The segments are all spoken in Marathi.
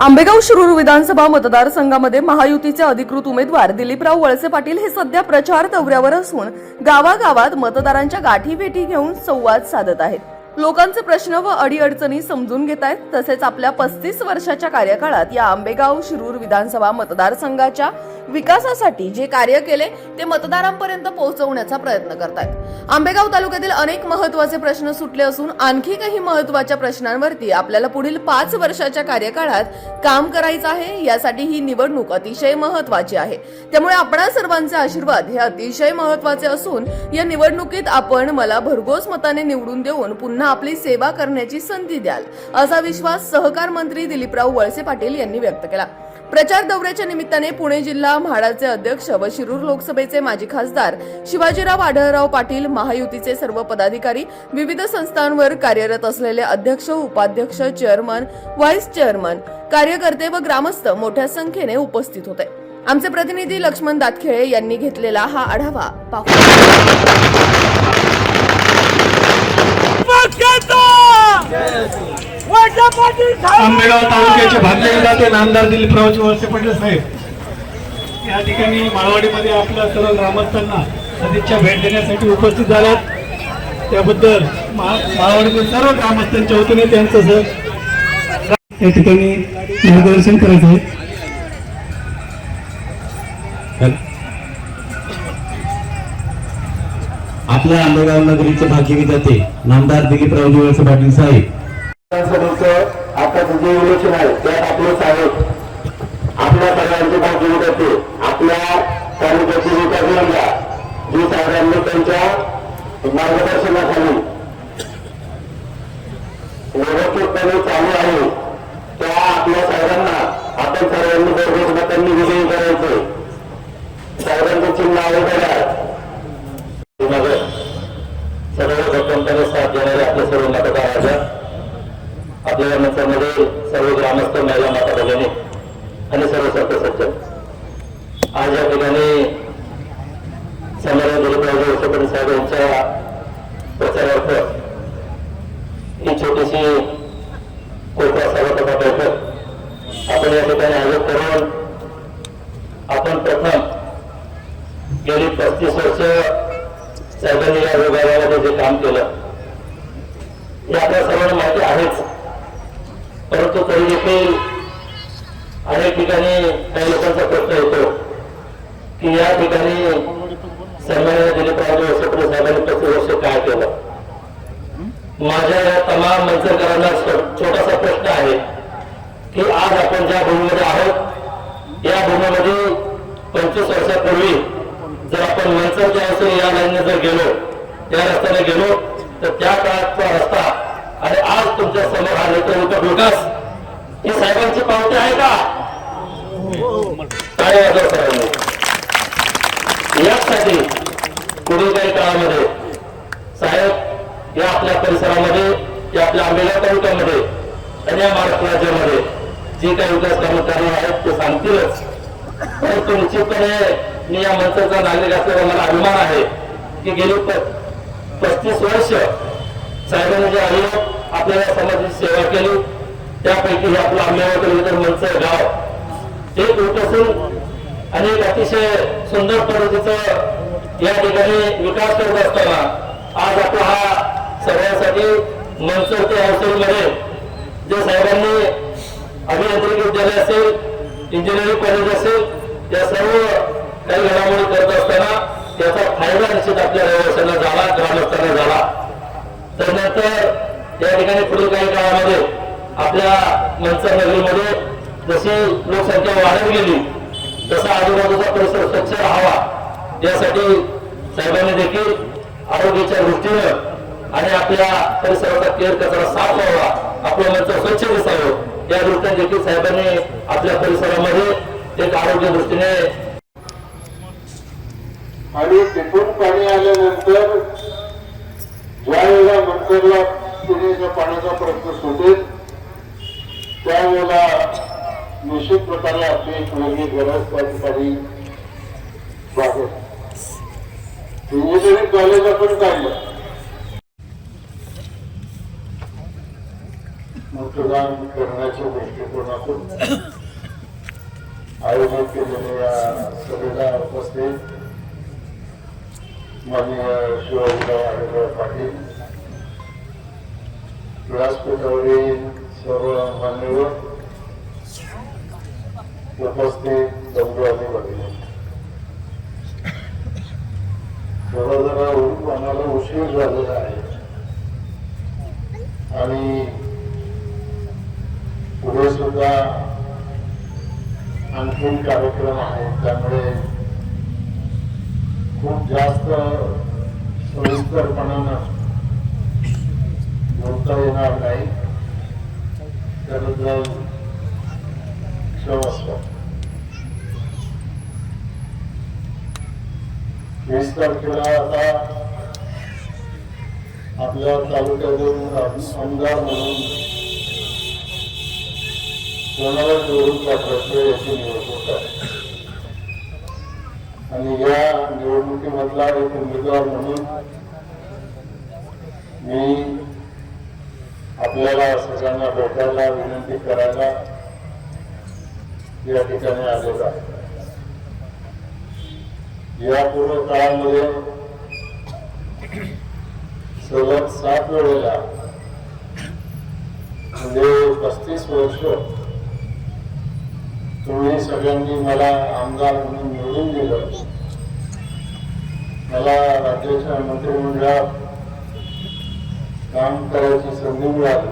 आंबेगाव शिरूर विधानसभा मतदारसंघामध्ये महायुतीचे अधिकृत उमेदवार दिलीपराव वळसे पाटील हे सध्या प्रचार दौऱ्यावर असून गावागावात मतदारांच्या गाठीभेटी घेऊन संवाद साधत आहेत. लोकांचे प्रश्न व अडीअडचणी समजून घेत आहेत. तसेच आपल्या पस्तीस वर्षाच्या कार्यकाळात या आंबेगाव शिरूर विधानसभा मतदारसंघाच्या विकासासाठी जे कार्य केले ते मतदारांपर्यंत पोहोचवण्याचा प्रयत्न करतात आंबेगाव तालुक्यातील अनेक महत्त्वाचे प्रश्न सुटले असून आणखी काही महत्त्वाच्या प्रश्नांवरती आपल्याला पुढील पाच वर्षाच्या कार्यकाळात काम करायचं आहे. यासाठी ही निवडणूक अतिशय महत्वाची आहे. त्यामुळे आपणा सर्वांचे आशीर्वाद हे अतिशय महत्त्वाचे असून या निवडणुकीत आपण मला भरघोस मताने निवडून देऊन पुन्हा आपली सेवा करण्याची संधी द्याल असा विश्वास सहकार मंत्री दिलीपराव वळसे पाटील यांनी व्यक्त केला. प्रचार दौऱ्याच्या निमित्ताने पुणे जिल्हा म्हाडाचे अध्यक्ष व शिरूर लोकसभेचे माजी खासदार शिवाजीराव आढळराव पाटील महायुतीचे सर्व पदाधिकारी विविध संस्थांवर कार्यरत असलेले अध्यक्ष उपाध्यक्ष चेअरमन व्हाईस चेअरमन कार्यकर्ते व ग्रामस्थ मोठ्या संख्येने उपस्थित होते. आमचे प्रतिनिधी लक्ष्मण दातखेळे यांनी घेतलेला हा आढावा पाहू. आंबेगाव तालुक्याचे भाग्य विधाते नामदार दिलीपरावजी वळसे पाटील साहेब. या ठिकाणी माळवाडीमध्ये आपल्या सर्व ग्रामस्थांना सदिच्छा भेट देण्यासाठी उपस्थित झाल्यात. त्याबद्दल माळवाडीतील सर्व ग्रामस्थांच्या वतीने त्यांचं सर या ठिकाणी मार्गदर्शन करायचं आहे आपल्या आंबेगाव नगरीचे भाग्य जाते नामदार दिलीपरावजी वळसे पाटील साहेब. विधानसभेचं आता जे इलेक्शन आहे त्यात आपले साहेब आपल्या सगळ्यांचे भाग्य जाते आपल्या तालुक्याची विकास योजना जी साहेबांनी त्यांच्या मार्गदर्शनाखाली व्यवस्थितपणे चालू आहे त्या आपल्या साहेबांना आपण सर्वांनी भरघोस मतांनी विजयी करायचे. साहेबांचं चिन्ह आहे सर्व मतदार आहेत आपल्या नगरमध्ये सर्व ग्रामस्थ महिला माता भगिनी आणि सर्व संत सज्जन आज या ठिकाणी समाज दिलीपराव वसपती साहेब यांच्या प्रचारार्थ ही छोटीशी कोकणा सभा बैठक आपण या ठिकाणी आयोजित करून आपण प्रथम गेली पस्तीस वर्ष साहेबांनी या विभागामध्ये जे काम केलं हे आपल्या सर्वांना माहिती आहेच परंतु तरी देखील अनेक ठिकाणी काही लोकांचा प्रश्न येतो की या ठिकाणी सन्मान्य दिलीपराव वसपडे साहेबांनी पस्तीस वर्ष काय केलं? माझ्या या तमाम मंचरकरांना छोटासा प्रश्न आहे की आज आपण ज्या भूमी आहोत या भूमीमध्ये पंचवीस वर्षापूर्वी जर आपण मंचरच्या असेल या लाईनने जर गेलो त्या रस्त्याने गेलो तर त्या काळातला रस्ता आणि आज तुमच्यासमोर हा नेतृत्व विकास ही साहेबांची पावती आहे का काय वाजव सर्वांनी याचसाठी पुढील काही काळामध्ये साहेब क्षेत्रामध्ये या आपल्या आंबेगाव तालुक्यामध्ये आणि या महाराष्ट्र राज्यामध्ये जे काही विकास कर्मचारी आहेत ते सांगतीलच. परंतु निश्चितपणे मी या मंचाचा नागरिक असल्याचा मला अभिमान आहे की गेली पस्तीस वर्ष साहेबांनी जे आले आपल्याला समाजाची सेवा केली त्यापैकी हे आपलं आंबेगाव तालुक्यातील मंच गाव. एक उपसून आणि एक अतिशय सुंदर पद्धतीचं या ठिकाणी विकास करत असताना आज आपला हा सर्वांसाठी मंचर ते हायस्कूलमध्ये जे साहेबांनी अभियांत्रिकी विद्यालय असेल इंजिनिअरिंग कॉलेज असेल या सर्व काही घडामोडी करत असताना त्याचा फायदा निश्चित आपल्या रहिवाशांना झाला ग्रामस्थांना झाला. तर नंतर या ठिकाणी पुढील काही काळामध्ये आपल्या मनसर नगरीमध्ये जशी लोकसंख्या वाढत गेली तसा आजूबाजूचा परिसर स्वच्छ राहावा यासाठी साहेबांनी देखील आरोग्याच्या दृष्टीनं आणि आपल्या परिसराचा केअर कचरा साफ व्हावा. आपलं मंच स्वच्छ दिसावं या दृष्टीने देखील साहेबांनी आपल्या परिसरामध्ये एक आरोग्य दृष्टीने आणि तिथून पाणी आल्यानंतर ज्या वेळेला मंदिरला पिण्याच्या पाण्याचा प्रश्न सुटेल त्यावेळेला निश्चित प्रकारे आपली एक गरज त्या ठिकाणी इंजिनिअरिंग कॉलेज आपण काढलं मतदान करण्याच्या दृष्टिकोनातून आयोजित केलेल्या या सभेला उपस्थित माननीय शिवाजीराव आढळराव पाटील व्यासपीठावरील सर्व मान्यवर उपस्थित बंधू आणि भगिनी थोडा जरा उ- आम्हाला उशीर झालेला आहे आणि पुढे सुद्धा आणखीन कार्यक्रम आहे. त्यामुळे खूप जास्त सोयीस्करपणानं बोलता येणार नाही. त्याबद्दल वीस तारखेला आता आपल्या तालुक्यातून आमदार म्हणून कोणाला निवडून पाठवायचं याची निवडणूक आहे. आणि या निवडणुकीमधला एक उमेदवार म्हणून मी आपल्याला सगळ्यांना भेटायला विनंती करायला या ठिकाणी आलेलो आहे. यापूर्व काळामध्ये सलग सात वेळेला म्हणजे पस्तीस वर्ष तुम्ही सगळ्यांनी मला आमदार म्हणून निवडून दिलं. मला राज्याच्या मंत्रिमंडळात काम करायची संधी मिळाली.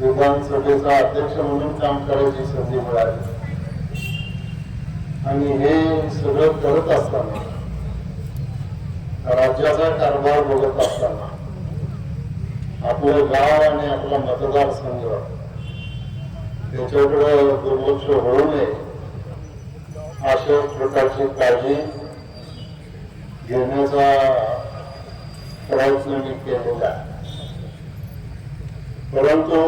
विधानसभेचा अध्यक्ष म्हणून काम करायची संधी मिळाली. आणि हे सगळं करत असताना राज्याचा कारभार बघत असताना आपलं गाव आणि आपला मतदारसंघ त्याच्याकडं दुर्लक्ष होऊ नये. अशा प्रकारची काळजी घेण्याचा प्रयत्न मी केलेला परंतु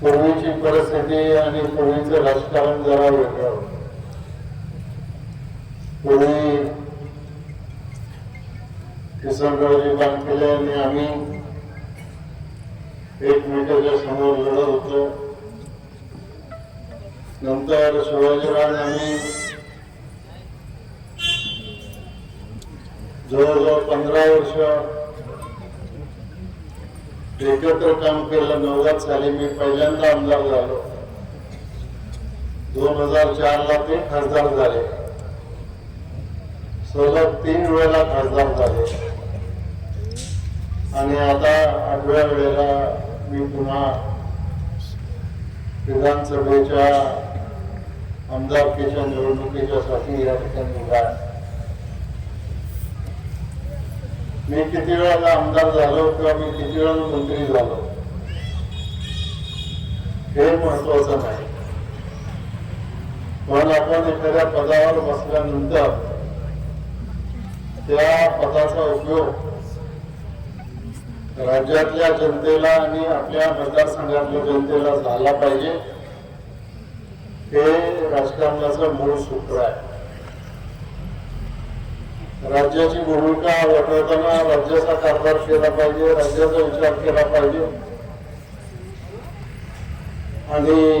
पूर्वीची परिस्थिती आणि पूर्वीचं राजकारण जरा वेगळं होतं. पूर्वी किसनरावजी बांधकेले आणि आम्ही एकमेकाच्या समोर लढत होतो. नंतर शिवाजीराव आम्ही. जवळजवळ पंधरा वर्ष एकत्र काम केलं नवरात साली मी पहिल्यांदा आमदार झालो. दोन हजार चार ला ते खासदार झाले. सलग तीन वेळेला खासदार झाले. आणि आता आठव्या वेळेला मी पुन्हा विधानसभेच्या आमदारकीच्या निवडणुकीच्या साठी या ठिकाणी उभा मी किती वेळाला आमदार झालो किंवा मी किती वेळाला मंत्री झालो हे महत्वाचं नाही. पण आपण एखाद्या पदावर बसल्यानंतर त्या पदाचा उपयोग राज्यातल्या जनतेला आणि आपल्या मतदारसंघातल्या जनतेला झाला पाहिजे. हे राजकारणाचं मूळ सूत्र आहे. राज्याची भूमिका वठवताना राज्याचा कारभार केला पाहिजे राज्याचा विचार केला पाहिजे. आणि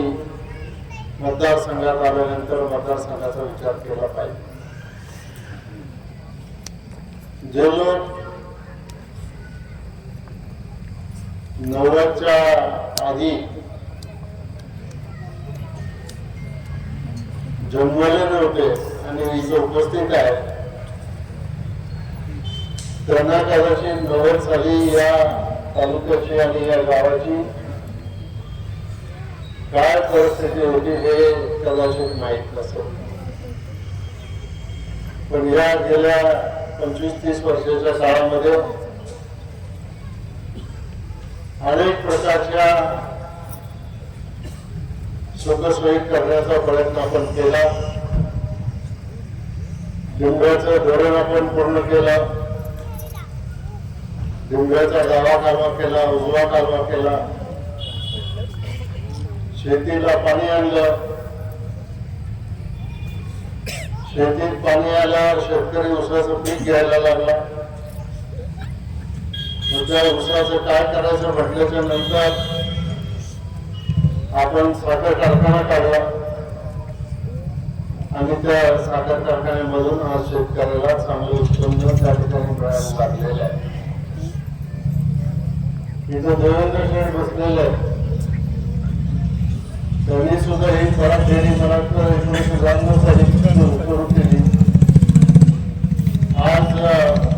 मतदारसंघात आल्यानंतर मतदारसंघाचा विचार केला पाहिजे. जे लोक नवऱ्याच्या आधी जन्मले नव्हते आणि इथे उपस्थित आहे. त्यांना कदाचित नव्वद झाली या तालुक्याची आणि या गावाची. काय परिस्थिती होती हे कदाचित माहीत नसत पण या गेल्या पंचवीस तीस वर्षाच्या काळामध्ये अनेक प्रकारच्या सुखसोयी करण्याचा प्रयत्न आपण केला. लिंब्याचं धोरण आपण पूर्ण केलं. लिंब्याचा डावा कालवा केला उजवा कालवा केला. शेतीला पाणी आणलं. शेतीत पाणी आल्यावर शेतकरी उसाचं पीक घ्यायला लागला. काय करायचं म्हटल्याच्या नंतर आपण साखर कारखाना काढला. आणि त्या साखर कारखान्यामधून आज शेतकऱ्याला चांगलं उत्पन्न त्या ठिकाणी मिळायला लागलेलं आहे. इथं देवेंद्र शेठ बसलेले आहे त्यांनी सुद्धा ही परत फेरी मला एकोणीसशे ब्याण्णव साली सुरू केली आज अं,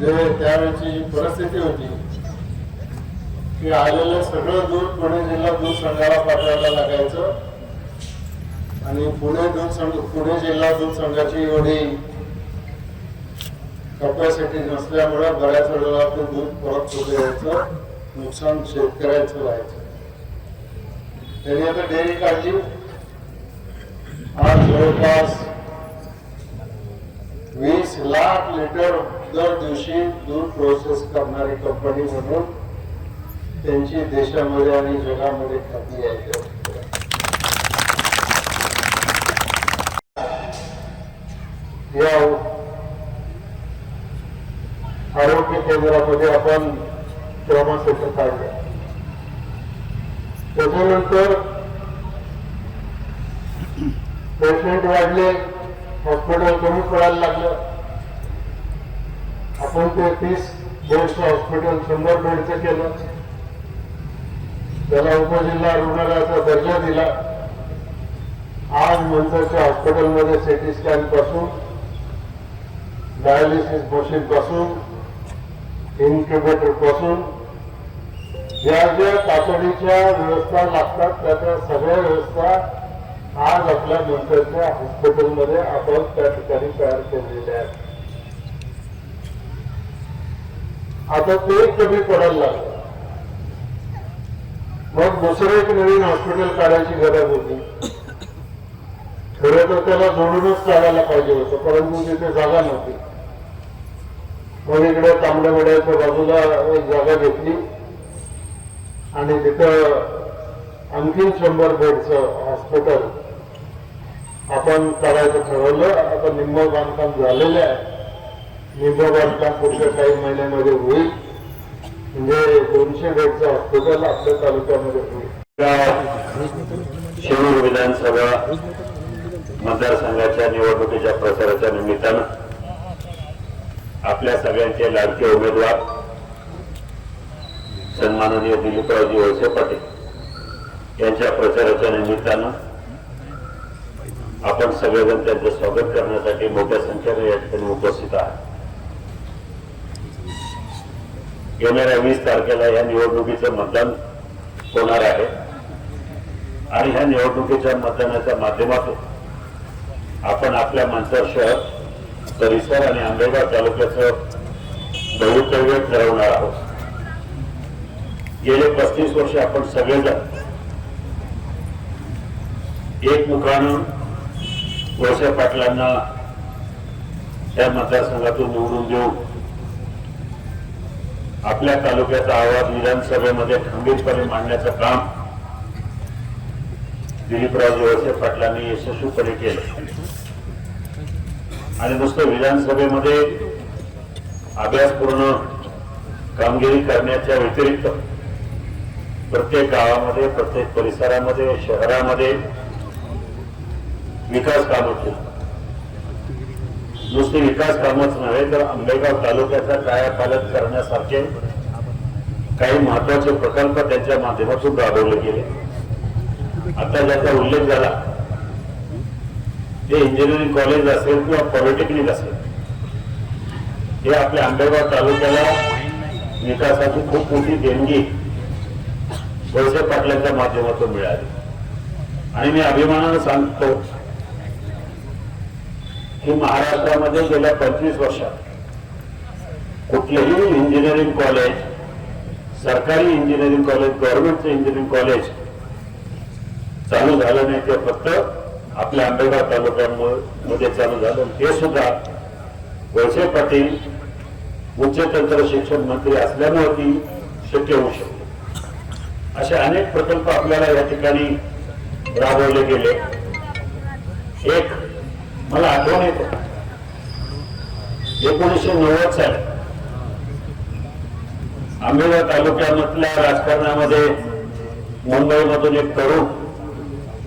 जे त्यावेळेची परिस्थिती होती की आलेलं सगळं दूध पुणे जिल्हा दूध संघाला पाठवायला लागायचं. आणि पुणे दूध संघ पुणे जिल्हा दूध संघाची एवढी कपॅसिटी नसल्यामुळे बऱ्याच वेळेला ते दूध परत कुठे यायचं नुकसान शेतकऱ्याचं व्हायचं. त्यांनी आता डेअरी काढली. आज जवळपास वीस लाख लिटर दर दिवशी दूध प्रोसेस करणारी कंपनी म्हणून त्यांची देशामध्ये आणि जगामध्ये ख्याती आहे. या आरोग्य केंद्रामध्ये आपण क्रमांक सेंटर त्याच्यानंतर पेशंट वाढले हॉस्पिटल कमी पडायला लागलं. दोन ते तीस बेडचं हॉस्पिटल शंभर बेडचं केलं. त्याला उपजिल्हा रुग्णालयाचा दर्जा दिला. आज नंतरच्या हॉस्पिटलमध्ये सिटी स्कॅनपासून डायलिसिस मशीन पासून इन्क्युबेटरपासून ज्या ज्या तातडीच्या व्यवस्था लागतात त्या सगळ्या व्यवस्था आज आपल्या नंतरच्या हॉस्पिटलमध्ये आपण त्या ठिकाणी तयार केलेल्या आहेत. आता ते कमी पडायला लागलं. मग दुसरं एक नवीन हॉस्पिटल काढायची गरज होती. खरं तर त्याला जोडूनच काढायला पाहिजे होतं परंतु तिथे जागा नव्हती. मग इकडे तांबड्या मेड्याच्या बाजूला एक जागा घेतली. आणि तिथं आणखीन शंभर बेडचं हॉस्पिटल आपण करायचं ठरवलं. आता निम्म बांधकाम झालेलं आहे. निम्म बांधकाम पुढच्या काही महिन्यामध्ये होईल. म्हणजे दोनशे बेडचं हॉस्पिटल आपल्या तालुक्यामध्ये होईल. शिरूर विधानसभा मतदारसंघाच्या निवडणुकीच्या प्रचाराच्या निमित्तानं आपल्या सगळ्यांचे लाडके उमेदवार सन्माननीय दिलीपरावजी वळसे पाटील यांच्या प्रचाराच्या निमित्तानं आपण सगळेजण त्यांचं स्वागत करण्यासाठी मोठ्या संख्येने या ठिकाणी उपस्थित आहात. येणाऱ्या वीस तारखेला या निवडणुकीचं मतदान होणार आहे. आणि ह्या निवडणुकीच्या मतदानाच्या माध्यमातून आपण आपल्या माणसा शहर परिसर आणि आंबेगाव तालुक्याचं भवितव्य ठरवणार आहोत. गेले पस्तीस वर्ष आपण सगळेजण एकमुखानं वळसे पाटलांना त्या मतदारसंघातून निवडून देऊ आपल्या तालुक्याचा आवाज विधानसभेमध्ये खंबीरपणे मांडण्याचं काम दिलीपराव वळसे पाटलांनी यशस्वीपणे केलं. आणि नुसतं विधानसभेमध्ये अभ्यासपूर्ण कामगिरी करण्याच्या व्यतिरिक्त प्रत्येक गावामध्ये प्रत्येक परिसरामध्ये शहरामध्ये विकास काम केली. नुसती विकास कामच नव्हे तर आंबेगाव तालुक्याचा कायापालट करण्यासारखे काही महत्त्वाचे प्रकल्प त्यांच्या माध्यमातून राबवले गेले. आता ज्याचा उल्लेख झाला ते इंजिनिअरिंग कॉलेज असेल किंवा पॉलिटेक्निक असेल हे आपल्या आंबेगाव तालुक्याला विकासाची खूप मोठी देणगी वळसे पाटलांच्या माध्यमातून मिळाली. आणि मी अभिमानानं सांगतो की महाराष्ट्रामध्ये गेल्या पंचवीस वर्षात कुठलंही इंजिनिअरिंग कॉलेज सरकारी इंजिनिअरिंग कॉलेज गव्हर्नमेंटचं इंजिनिअरिंग कॉलेज चालू झालं नाही. ते फक्त आपल्या आंबेगाव तालुक्यामध्ये चालू झालं. ते सुद्धा वळसे पाटील उच्च तंत्र शिक्षण मंत्री असल्यामुळे ती शक्य होऊ शकते असे अनेक प्रकल्प आपल्याला या ठिकाणी राबवले गेले. एक मला आठवण येतो. एकोणीसशे नव्वद साली आंबेगाव तालुक्यामधल्या राजकारणामध्ये मुंबईमधून एक तरुण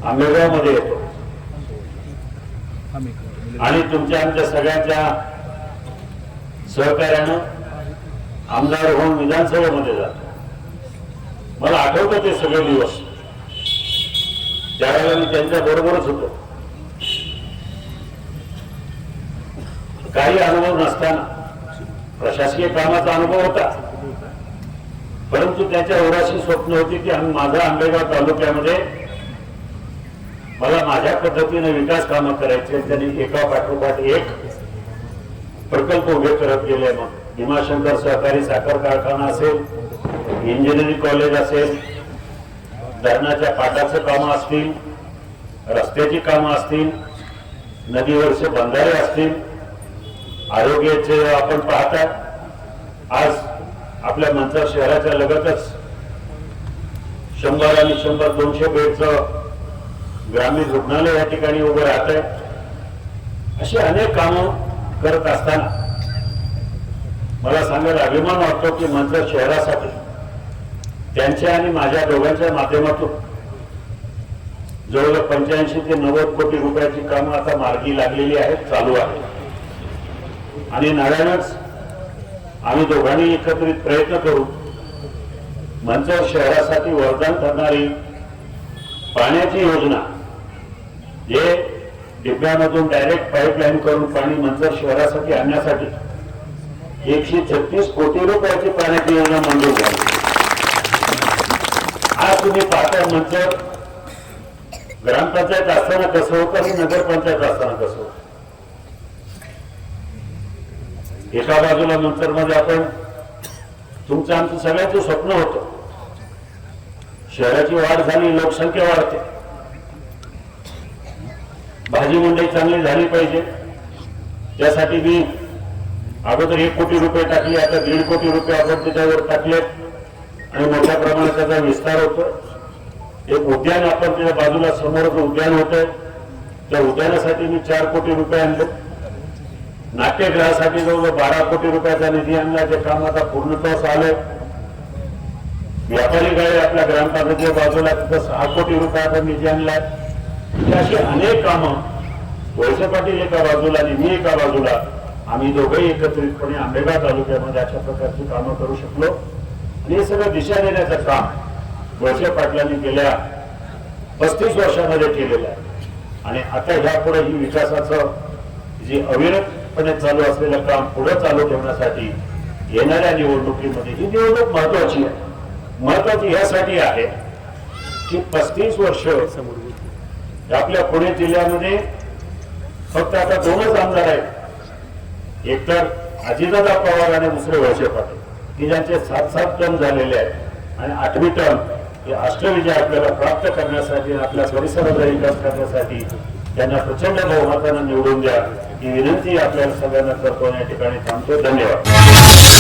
आंबेगावमध्ये येतो. आणि तुमच्या आमच्या सगळ्यांच्या सहकार्यानं आमदार होऊन विधानसभेमध्ये जातो. मला आठवतं ते सगळे दिवस. त्यावेळेला मी त्यांच्या बरोबरच होतो. काही अनुभव नसताना. प्रशासकीय कामाचा अनुभव होता. परंतु त्याच्या ओराशी स्वप्न होती की माझा आंबेगाव तालुक्यामध्ये मला माझ्या पद्धतीने विकास कामं करायचे त्यांनी एका पाठोपाठ एक प्रकल्प उभे करत गेले मग भीमाशंकर सहकारी साखर कारखाना असेल इंजिनिअरिंग कॉलेज असेल धरणाच्या पाटाचं कामं असतील रस्त्याची कामं असतील नदीवरचे बंधारे असतील आरोग्याचे आपण पाहता आज आपल्या मंचर शहराच्या लगतच शंभर आणि शंभर दोनशे बेडचं ग्रामीण रुग्णालय या ठिकाणी उभं राहत आहे अशी अनेक कामं करत असताना मला सांगायला अभिमान वाटतो की मंत्र शहरासाठी त्यांच्या आणि माझ्या दोघांच्या माध्यमातून जवळजवळ पंच्याऐंशी ते नव्वद कोटी रुपयाची कामं आता मार्गी लागलेली आहेत चालू आहे आणि नारायणच आम्ही दोघांनी एकत्रित प्रयत्न करू. मंचर शहरासाठी वरदान ठरणारी पाण्याची योजना. जे डिब्यामधून डायरेक्ट पाईपलाईन करून पाणी मंचर शहरासाठी आणण्यासाठी एकशे छत्तीस कोटी रुपयाची पाण्याची योजना मंजूर झाली. आज तुम्ही पाहता मंचर ग्रामपंचायत असताना कसं होतं आणि नगरपंचायत असताना कसं होतं? एका बाजूला नंतर मध्ये आपण तुमचं आमचं सगळ्याचं स्वप्न होतं. शहराची वाढ झाली लोकसंख्या वाढते. भाजी मंडई चांगली झाली पाहिजे. त्यासाठी मी अगोदर एक कोटी रुपये टाकले आता दीड कोटी रुपये आपण त्याच्यावर टाकलेत आणि मोठ्या प्रमाणात त्याचा विस्तार होतो एक उद्यान आपण त्याच्या बाजूला समोरच उद्यान होत त्या उद्यानासाठी मी चार कोटी रुपये आणले. नाट्यगृहासाठी जवळ बारा कोटी रुपयाचा निधी आणला. ते काम आता पूर्णत्वास आलंय. व्यापारी गाळे आपल्या ग्रामपंचायतीच्या बाजूला तिथं सहा कोटी रुपयाचा निधी आणलाय. अशी अनेक कामं. वळसे पाटील एका बाजूला आणि मी एका बाजूला. आम्ही दोघंही एकत्रितपणे आंबेगाव तालुक्यामध्ये अशा प्रकारची कामं करू शकलो. आणि हे सगळं दिशा देण्याचं काम वळसे पाटलांनी गेल्या पस्तीस वर्षामध्ये केलेलं आहे. आणि आता ह्यापुढे ही विकासाचं जे अविरतपणे चालू असलेलं काम पुढे चालू ठेवण्यासाठी येणाऱ्या निवडणुकीमध्ये ही निवडणूक महत्वाची आहे. महत्वाची यासाठी आहे की पस्तीस वर्ष आपल्या पुणे जिल्ह्यामध्ये फक्त आता दोनच आमदार आहेत. एक तर अजितदादा पवार आणि दुसरे वळसे पाटील. की ज्यांचे सात सात टर्म झालेले आहेत. आणि आठवी टर्म हे अष्टविजय आपल्याला प्राप्त करण्यासाठी आपल्या परिसराचा विकास करण्यासाठी त्यांना प्रचंड बहुमतानं निवडून द्या. ही विनंती आपल्याला सगळ्यांना करतो या ठिकाणी थांबतो. धन्यवाद.